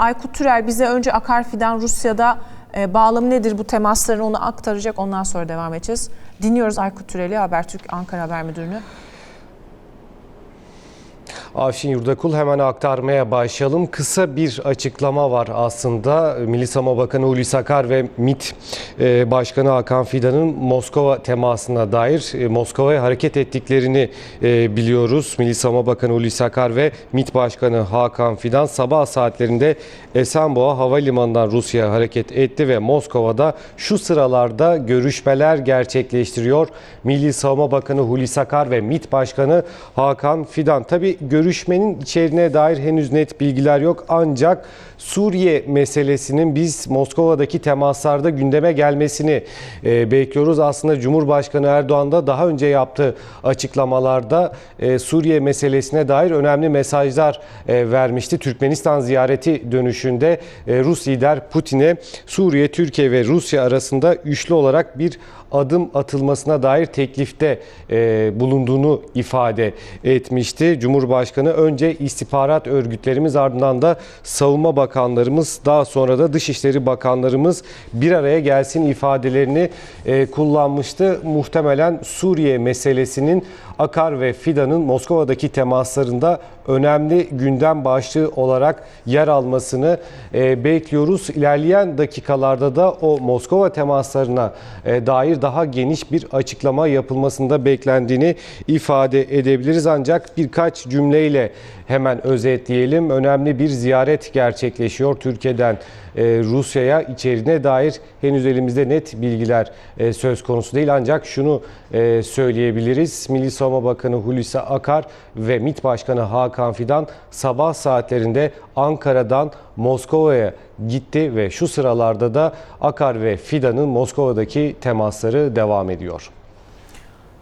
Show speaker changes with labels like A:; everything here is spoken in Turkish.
A: Aykut Türel bize önce Akar Fidan Rusya'da e, bağlamı nedir bu temasların onu aktaracak. Ondan sonra devam edeceğiz. Dinliyoruz Aykut Türel'i Habertürk Ankara Haber Müdürünü.
B: Avşin Yurdakul hemen aktarmaya başlayalım. Kısa bir açıklama var aslında. Milli Savunma Bakanı Hulusi Akar ve MİT e, Başkanı Hakan Fidan'ın Moskova temasına dair e, Moskova'ya hareket ettiklerini e, biliyoruz. Milli Savunma Bakanı Hulusi Akar ve MİT Başkanı Hakan Fidan sabah saatlerinde Esenboğa Havalimanı'ndan Rusya'ya hareket etti ve Moskova'da şu sıralarda görüşmeler gerçekleştiriyor. Milli Savunma Bakanı Hulusi Akar ve MİT Başkanı Hakan Fidan. Tabi görüşmenin içeriğine dair henüz net bilgiler yok ancak Suriye meselesinin biz Moskova'daki temaslarda gündeme gelmesini e, bekliyoruz. Aslında Cumhurbaşkanı Erdoğan da daha önce yaptığı açıklamalarda e, Suriye meselesine dair önemli mesajlar e, vermişti. Türkmenistan ziyareti dönüşünde Rus lider Putin'e Suriye, Türkiye ve Rusya arasında üçlü olarak bir adım atılmasına dair teklifte bulunduğunu ifade etmişti. Cumhurbaşkanı önce istihbarat örgütlerimiz ardından da savunma bakanlarımız daha sonra da dışişleri bakanlarımız bir araya gelsin ifadelerini e, kullanmıştı. Muhtemelen Suriye meselesinin Akar ve Fidan'ın Moskova'daki temaslarında önemli gündem başlığı olarak yer almasını e, bekliyoruz. İlerleyen dakikalarda da o Moskova temaslarına e, dair daha geniş bir açıklama yapılmasında beklendiğini ifade edebiliriz. Ancak birkaç cümleyle hemen özetleyelim. Önemli bir ziyaret gerçekleşiyor Türkiye'den e, Rusya'ya içeriğine dair henüz elimizde net bilgiler söz konusu değil. Ancak şunu söyleyebiliriz. Milli Savunma Bakanı Hulusi Akar ve MİT Başkanı Hakan Fidan sabah saatlerinde Ankara'dan Moskova'ya gitti ve şu sıralarda da Akar ve Fidan'ın Moskova'daki temasları devam ediyor.